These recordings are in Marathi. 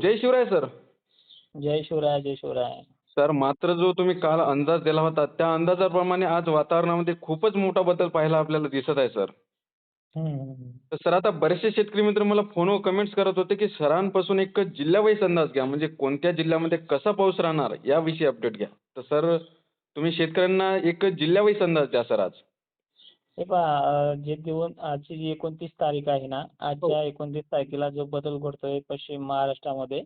जय शिवराय सर. जय शिवराय जय शिवराय. सर मात्र जो तुम्ही काल अंदाज दिला होता त्या अंदाजाप्रमाणे आज वातावरणामध्ये खूपच मोठा बदल पाहायला आपल्याला दिसत आहे सर. तर सर आता बरेचसे शेतकरी मित्र मला फोनवर कमेंट्स करत होते की सरांपासून एक जिल्हावाईज अंदाज घ्या. म्हणजे कोणत्या जिल्ह्यामध्ये कसा पाऊस राहणार याविषयी अपडेट घ्या. तर सर तुम्ही शेतकऱ्यांना एक जिल्हावाईज अंदाज द्या सर आज. हे पहा जे दिवस आजची जी एकोणतीस तारीख आहे ना आजच्या एकोणतीस तारखेला जो बदल घडतोय पश्चिम महाराष्ट्रामध्ये.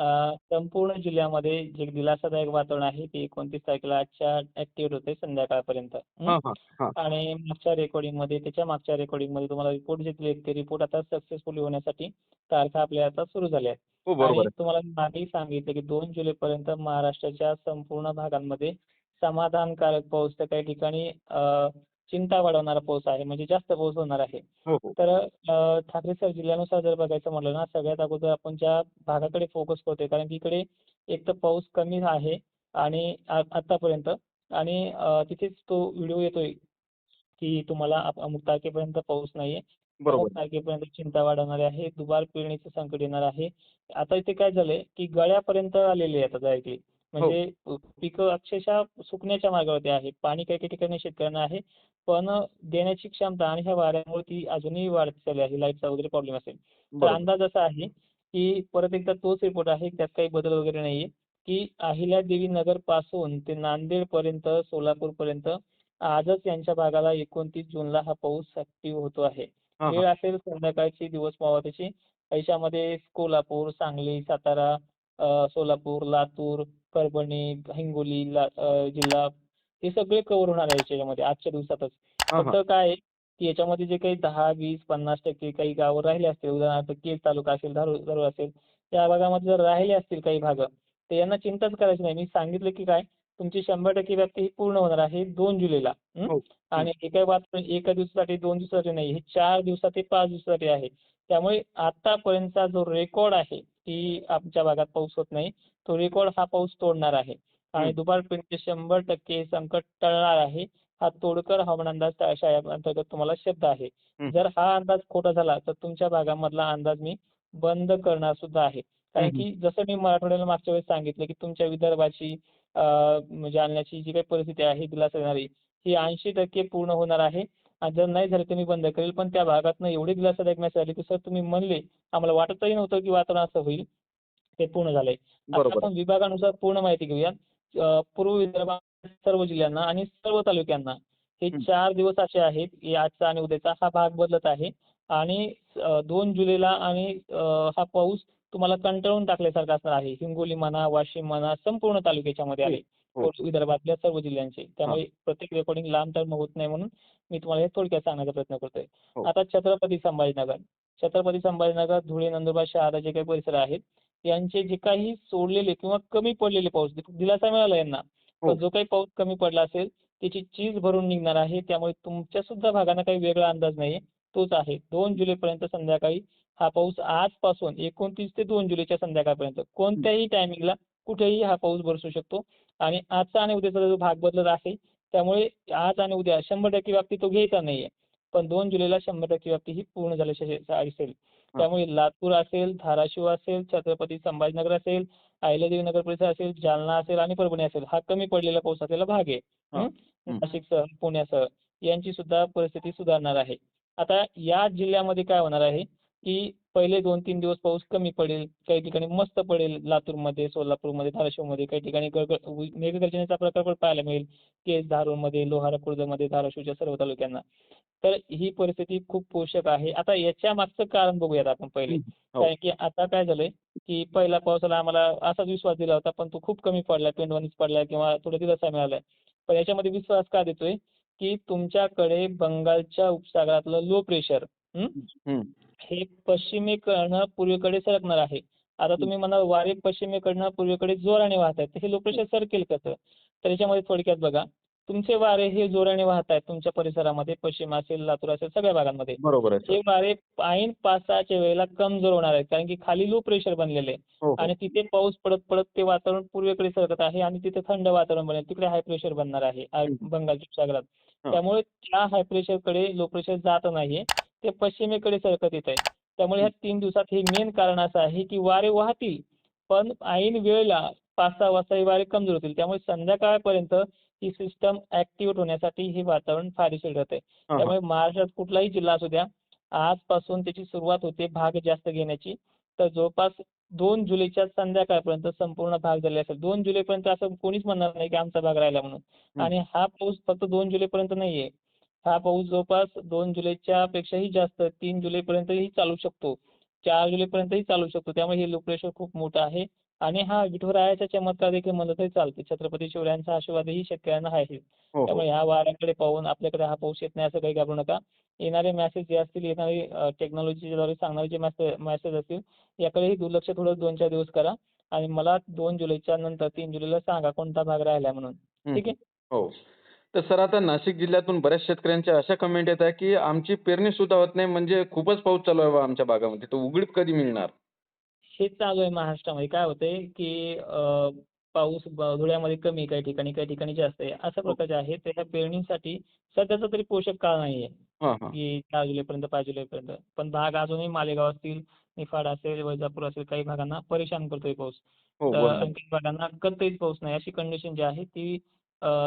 अं, संपूर्ण जिल्ह्यामध्ये जे दिलासादायक वातावरण आहे ते एकोणतीस तारखेला आजच्या ऍक्टिव्हेट होते संध्याकाळपर्यंत. हं? हां हां हां. आणि मागच्या रेकॉर्डिंगमध्ये त्याच्या मागच्या रेकॉर्डिंगमध्ये तुम्हाला रिपोर्ट जे दिले ते रिपोर्ट आता सक्सेसफुली होण्यासाठी तारखा आपल्या आता सुरू झाल्या आहेत. हो बरोबर आणि आहे. तुम्हाला मी मागेही सांगितलं की दोन जुलैपर्यंत महाराष्ट्राच्या संपूर्ण भागांमध्ये समाधानकारक पाऊस तर काही ठिकाणी अं, चिंता वाढवणारा पाऊस आहे म्हणजे जास्त पाऊस होणार आहे. हो हो. तर अं, ठाकरे सर जिल्ह्यानुसार जर बघायचं म्हणलं ना सगळ्यात अगोदर आपण ज्या भागाकडे फोकस करतोय कारण की इकडे एक तर पाऊस कमी आहे आणि आ- आतापर्यंत आणि अं, तिथेच तो व्हिडिओ येतोय की तुम्हाला अमुक तारखेपर्यंत पाऊस नाहीये. बरोबर. अमुक तारखेपर्यंत चिंता वाढवणारी आहे दुबार पेरणीचं संकट येणार आहे. आता इथे काय झालंय की गळ्यापर्यंत आलेली आहे आता डायरेक्टली म्हणजे पिकं अक्षरशः सुकण्याच्या मार्गावरती आहे. पाणी काही काही ठिकाणी शेतकऱ्यांना आहे. पण देण्याची क्षमता आणि ह्या वाऱ्यामुळे ती अजूनही वाढत चालली आहे. लाईटचा वगैरे प्रॉब्लेम असेल. तर अंदाज असा आहे की परत एकदा तोच रिपोर्ट आहे. त्यात काही बदल वगैरे नाहीये. की अहिल्यादेवी नगरपासून ते नांदेड पर्यंत सोलापूर पर्यंत आजच यांच्या भागाला एकोणतीस जूनला हा पाऊस ऍक्टिव्ह होतो आहे. वेळ असेल संध्याकाळची दिवस मावळाची याच्यामध्ये कोल्हापूर सांगली सातारा सोलापूर लातूर परभणी हिंगोली जिल्हा हे सगळे कव्हर होणार आहे याच्यामध्ये आजच्या दिवसातच. फक्त काय आहे की याच्यामध्ये जे काही दहा वीस पन्नास टक्के काही गावं राहिले असतील उदाहरणार्थ केज तालुका असेल धारूर असेल त्या भागामध्ये जर राहिले असतील काही भाग तर यांना चिंताच करायची नाही. मी सांगितलं की काय तुमची शंभर टक्के व्याप्ती ही पूर्ण होणार आहे दोन जुलैला हं? आणि काही बात एका दिवसासाठी दोन दिवसासाठी नाही हे चार दिवसात ते पाच दिवसासाठी आहे. त्यामुळे आतापर्यंतचा जो रेकॉर्ड आहे की आमच्या भागात पाऊस होत नाही तो रेकॉर्ड हा पाऊस तोडणार आहे. आणि. दुबार पेरणीचे शंभर टक्के संकट टळणार आहे. हा तोडकर हवामान अंदाज अंतर्गत तुम्हाला शब्द आहे. जर हा अंदाज खोटा झाला तर तुमच्या भागामधला अंदाज मी बंद करणार सुद्धा आहे. कारण. की जसं मी मराठवाड्याला मागच्या वेळेस सांगितलं की तुमच्या विदर्भाची अं, जालन्याची जी काही परिस्थिती आहे दिलासा देणारी ही ऐंशी टक्के पूर्ण होणार आहे. आणि जर नाही झालं तर मी बंद करेल. पण त्या भागातनं एवढी दिलासादायक मेसेज आली की सर तुम्ही म्हणले आम्हाला वाटतही नव्हतं की वातावरण असं होईल ते पूर्ण झालंय. आता आपण विभागानुसार पूर्ण माहिती घेऊया. पूर्व विदर्भात सर्व जिल्ह्यांना आणि सर्व तालुक्यांना हे हं. चार दिवस असे आहेत की आजचा आणि उद्याचा हा भाग बदलत आहे आणि दोन जुलैला आणि अं, हा पाऊस तुम्हाला कंटाळून टाकल्यासारखा असणार आहे हिंगोली म्हणा वाशिम म्हणा संपूर्ण तालुक्याच्या मध्ये आले हो. विदर्भातल्या सर्व जिल्ह्यांचे त्यामुळे प्रत्येक रेकॉर्डिंग लांब टर्म होत नाही म्हणून मी तुम्हाला हे थोडक्यात सांगण्याचा प्रयत्न करतोय हो. आता छत्रपती संभाजीनगर छत्रपती संभाजीनगर धुळे नंदुरबार शहादा जे काही परिसर आहेत यांचे जे काही सोडलेले किंवा कमी पडलेले पाऊस दिलासा मिळाला यांना हो. पण जो काही पाऊस कमी पडला असेल त्याची चीज भरून निघणार आहे. त्यामुळे तुमच्या सुद्धा भागांना काही वेगळा अंदाज नाहीये. तोच आहे. दोन जुलैपर्यंत संध्याकाळी हा पाऊस आजपासून एकोणतीस ते दोन जुलैच्या संध्याकाळपर्यंत कोणत्याही टायमिंगला कुठेही हा पाऊस बरसू शकतो. आणि आजचा आणि उद्याचा जो भाग बदलत आहे त्यामुळे आज आणि उद्या शंभर टक्के व्याप्ती तो घ्यायचा नाहीये. पण दोन जुलैला शंभर टक्के व्याप्ती ही पूर्ण झाल्याची दिसेल त्यामुळे लातूर असेल धाराशिव असेल छत्रपती संभाजीनगर असेल अहिल्यादेवी नगर परिसर असेल जालना असेल आणि परभणी असेल हा कमी पडलेला पाऊस असलेला भाग आहे. नाशिकसह पुण्यासह यांची सुद्धा परिस्थिती सुधारणार आहे. आता या जिल्ह्यामध्ये काय होणार आहे की पहिले दोन तीन दिवस पाऊस कमी पडेल काही ठिकाणी मस्त पडेल लातूरमध्ये सोलापूरमध्ये धाराशिवमध्ये काही ठिकाणी मेघगर्जनेचा प्रकार पण पाहायला मिळेल. केस धारूरमध्ये लोहारा खुर्दमध्ये धाराशिवच्या सर्व तालुक्यांना. तर ही परिस्थिती खूप पोषक आहे. आता याच्या मागचं कारण बघूयात आपण पहिले. हो. कारण की आता काय झालंय की पहिला पावसाला आम्हाला असाच विश्वास दिला होता पण तो खूप कमी पडलाय पेंडवणीच पडलाय किंवा थोडा दिलासा मिळालाय पण याच्यामध्ये विश्वास का देतोय? की तुमच्याकडे बंगालच्या उपसागरातलं लो प्रेशर हं. पश्चिमेकडनं पूर्वेकडे सरकणार आहे. आता तुम्ही म्हणाल वारे पश्चिमेकडनं पूर्वेकडे जोराने वाहत आहेत. हे लो प्रेशर सरकेल कसं? तर याच्यामध्ये थोडक्यात बघा. तुमचे वारे हे जोराने वाहत आहेत तुमच्या परिसरामध्ये पश्चिम असेल लातूर असेल सगळ्या भागांमध्ये. बरोबर हे वारे ऐन पाच सहाच्या वेळेला कमजोर होणार आहेत. कारण की खाली लो प्रेशर बनलेले आहे. हो हो. आणि तिथे पाऊस पडत पडत ते वातावरण पूर्वेकडे सरकत आहे आणि तिथे थंड वातावरण बनेल. तिकडे हाय प्रेशर बनणार आहे. बंगालच्या उपसागरात हा. त्यामुळे त्या हाय प्रेशरकडे लो प्रेशर जात नाहीये. ते पश्चिमेकडे सरकत येत आहे त्यामुळे ह्या तीन दिवसात हे मेन कारण असं आहे की वारे वाहतील पण ऐन वेळेला पाच सहा वाजता हे वारे कमजोर होतील. त्यामुळे संध्याकाळपर्यंत ही सिस्टम ऍक्टिव्हेट होण्यासाठी हे वातावरण फायदेशीर ठरतंय. हा, हा. त्यामुळे महाराष्ट्रात कुठलाही जिल्हा असू द्या आजपासून त्याची सुरुवात होते भाग जास्त घेण्याची. तर जवळपास दोन जुलैच्या संध्याकाळपर्यंत संपूर्ण भाग झाले असेल. दोन जुलैपर्यंत असं कोणीच म्हणणार नाही की आमचा भाग राहिला म्हणून. आणि हा पाऊस फक्त दोन जुलैपर्यंत नाहीये. हा पाऊस जवळपास दोन जुलैच्या पेक्षाही जास्त तीन जुलैपर्यंतही चालू शकतो. चार जुलैपर्यंतही चालू शकतो. त्यामुळे हे लो प्रेशर खूप मोठं आहे. आणि हा विठुरायाचा चमत्कार देखील म्हणलं तरी चालते छत्रपती शिवरायांचा आशीर्वादही शेतकऱ्यांना आहे. हो हो. त्यामुळे ह्या वाऱ्याकडे पाहून आपल्याकडे हा पाऊस येत नाही असं काही घाबरू नका. येणारे मेसेज जे असतील येणारे टेक्नॉलॉजीद्वारे सांगणारे जे मेसेज असतील याकडेही दुर्लक्ष थोडं दोन चार दिवस करा. आणि मला दोन जुलैच्या नंतर तीन जुलैला सांगा कोणता भाग राहिला म्हणून. ठीक आहे? हो. तर सर आता नाशिक जिल्ह्यातून बऱ्याच शेतकऱ्यांच्या अशा कमेंट येत आहे की आमची पेरणी सुद्धा होत नाही म्हणजे खूपच पाऊस चालू आहे बा आमच्या भागामध्ये. तर उघडीप कधी मिळणार? हेच चालू आहे महाराष्ट्रामध्ये. काय होतंय की अं, पाऊस ब- धुळ्यामध्ये कमी काही ठिकाणी काही ठिकाणी जास्त आहे. अशा प्रकारचे आहे. त्याच्या पेरणीसाठी सध्याचा तरी पोषक काळ नाहीये. हां हां. की चार जुलैपर्यंत पाच जुलैपर्यंत. पण भाग अजूनही मालेगाव असतील निफाड असेल वैजापूर असेल काही भागांना परेशान करतोय पाऊस. हो तर बरोबर. आणि काही भागांना कधीच पाऊस नाही. अशी कंडिशन जी आहे ती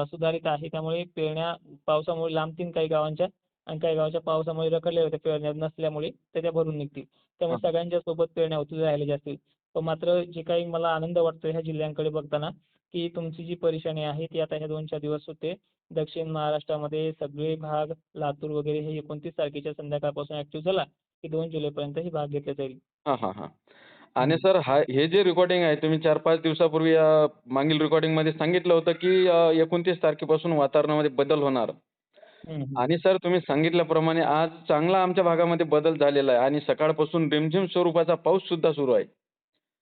सुधारित आहे. त्यामुळे पेरण्या पावसामुळे लांबतील काही गावांच्या आणि काही गावाच्या पावसामुळे रखडल्या होत्या पेरण्या नसल्यामुळे त्या त्या भरून निघतील. त्यामुळे. सगळ्यांच्या सोबत पेरण्या होतील राहिलेल्या असतील. पण मात्र जे काही मला आनंद वाटतो ह्या जिल्ह्यांकडे बघताना की तुमची जी परेशानी आहे ती आता ह्या दोन चार दिवस होते. दक्षिण महाराष्ट्रामध्ये सगळे भाग लातूर वगैरे हे एकोणतीस तारखेच्या संध्याकाळपासून ऍक्टिव्ह झाला की दोन जुलैपर्यंत ही भाग घेतला जाईल. हां हां हां. आणि सर हा हे जे रेकॉर्डिंग आहे तुम्ही चार पाच दिवसापूर्वी अं, मागील रेकॉर्डिंगमध्ये सांगितलं होतं की एकोणतीस तारखेपासून वातावरणामध्ये बदल होणार. हम्म. आणि सर तुम्ही सांगितल्याप्रमाणे आज चांगला आमच्या भागामध्ये बदल झालेला आहे आणि सकाळपासून रिमझिम स्वरूपाचा पाऊस सुद्धा सुरू आहे.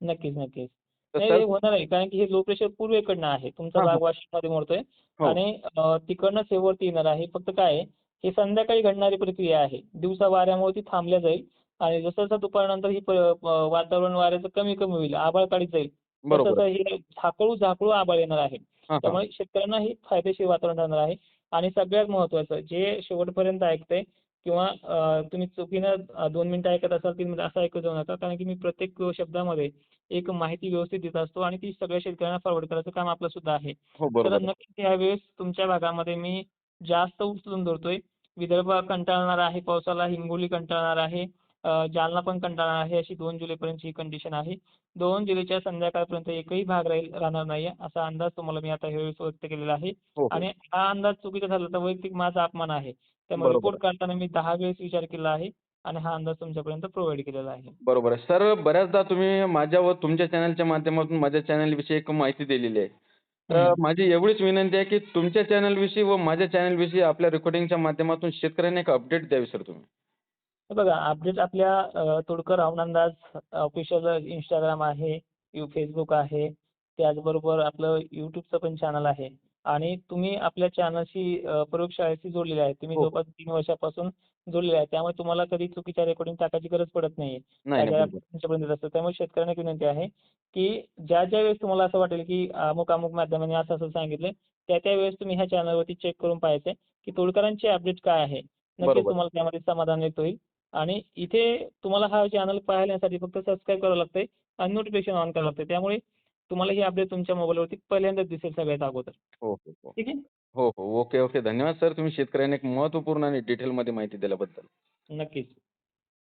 नक्कीच नक्कीच. तर नाही सर हे होणार आहे कारण की हे लो प्रेशर पूर्वेकडनं आहे. तुमचा हा, भाग हा. वाशिममध्ये मोडतोय. हो. आणि अं, तिकडनंच हे वरती येणार आहे. फक्त काय आहे, हे संध्याकाळी घडणारी प्रक्रिया आहे. दिवसा वाऱ्यामुळे ती थांबल्या जाईल. आणि जसं जसं दुपारनंतर ही वातावरण वाऱ्याचं कमी कमी होईल आभाळ काढीत जाईल तसं हे झाकळू झाकळू आभाळ येणार आहे. त्यामुळे शेतकऱ्यांना हे फायदेशीर वातावरण राहणार आहे. आणि सगळ्यात महत्त्वाचं जे शेवटपर्यंत ऐकतंय किंवा तुम्ही चुकीनं दोन मिनिटं ऐकत असाल तीन मिनिटं असं ऐकत जाऊ नका कारण की मी प्रत्येक शब्दामध्ये एक माहिती व्यवस्थित देत असतो आणि ती सगळ्या शेतकऱ्यांना फॉरवर्ड करायचं काम आपलं सुद्धा आहे. हो तर. नक्कीच यावेळेस तुमच्या भागामध्ये मी जास्त उचलून धरतोय. विदर्भ कंटाळणार आहे पावसाला हिंगोली कंटाळणार आहे. जालना पण कंटाळणार आहे. अशी दोन जुलैपर्यंतची ही कंडिशन आहे. दोन जुलैच्या संध्याकाळपर्यंत एकही भाग राहील राहणार नाहीये असा अंदाज तुम्हाला मी आता ह्यावेळेस व्यक्त केलेला आहे. हो हो. आणि हा अंदाज चुकीचा झाला तर वैयक्तिक माझा अपमान आहे. त्यामुळे रिपोर्ट काढताना मी दहा वेळेस विचार केला आहे आणि हा अंदाज तुमच्यापर्यंत प्रोव्हाइड केलेला आहे. बरोबर आहे. सर बऱ्याचदा तुम्ही माझ्या व तुमच्या चॅनलच्या माध्यमातून माझ्या चॅनलविषयी एक माहिती दिलेली आहे. तर. माझी एवढीच विनंती आहे की तुमच्या चॅनलविषयी व माझ्या चॅनलविषयी आपल्या रेकॉर्डिंगच्या माध्यमातून शेतकऱ्यांना एक अपडेट द्यावी सर तुम्ही. हे बघा अपडेट आपल्या तोडकर अंदाज ऑफिशियल इंस्टाग्राम आहे यू फेसबुक आहे त्याचबरोबर आपलं यूट्यूबचं पण चॅनल आहे. आणि तुम्ही आपल्या चॅनलशी प्रयोगशाळेशी जोडलेले आहे. तुम्ही हो. जवळपास तीन वर्षापासून जोडलेले आहे. त्यामुळे तुम्हाला कधी चुकीच्या रेकॉर्डिंग टाकायची गरज पडत नाही बरोबर. तुमच्यापर्यंत येत असतं त्यामुळे शेतकऱ्यांना एक विनंती आहे की ज्या ज्या वेळेस तुम्हाला असं वाटेल की अमुक अमुक माध्यमाने असं असं सांगितलं त्या त्या वेळेस तुम्ही ह्या चॅनलवरती चेक करून पाहायचंय की तोडकरांची अपडेट काय आहे. नक्कीच बरोबर. तुम्हाला त्यामध्ये समाधान व्यक्त होईल. आणि इथे तुम्हाला हा चॅनल पाहण्यासाठी फक्त सबस्क्राईब करावं लागतंय आणि नोटिफिकेशन ऑन करावं लागतंय. त्यामुळे तुम्हाला ही अपडेट तुमच्या मोबाईलवरती पहिल्यांदाच दिसेल सगळ्यात अगोदर. हो हो हो. ठीक आहे? हो हो. ओके ओके धन्यवाद सर तुम्ही शेतकऱ्यांना एक महत्त्वपूर्ण आणि डिटेलमध्ये माहिती दिल्याबद्दल. नक्कीच.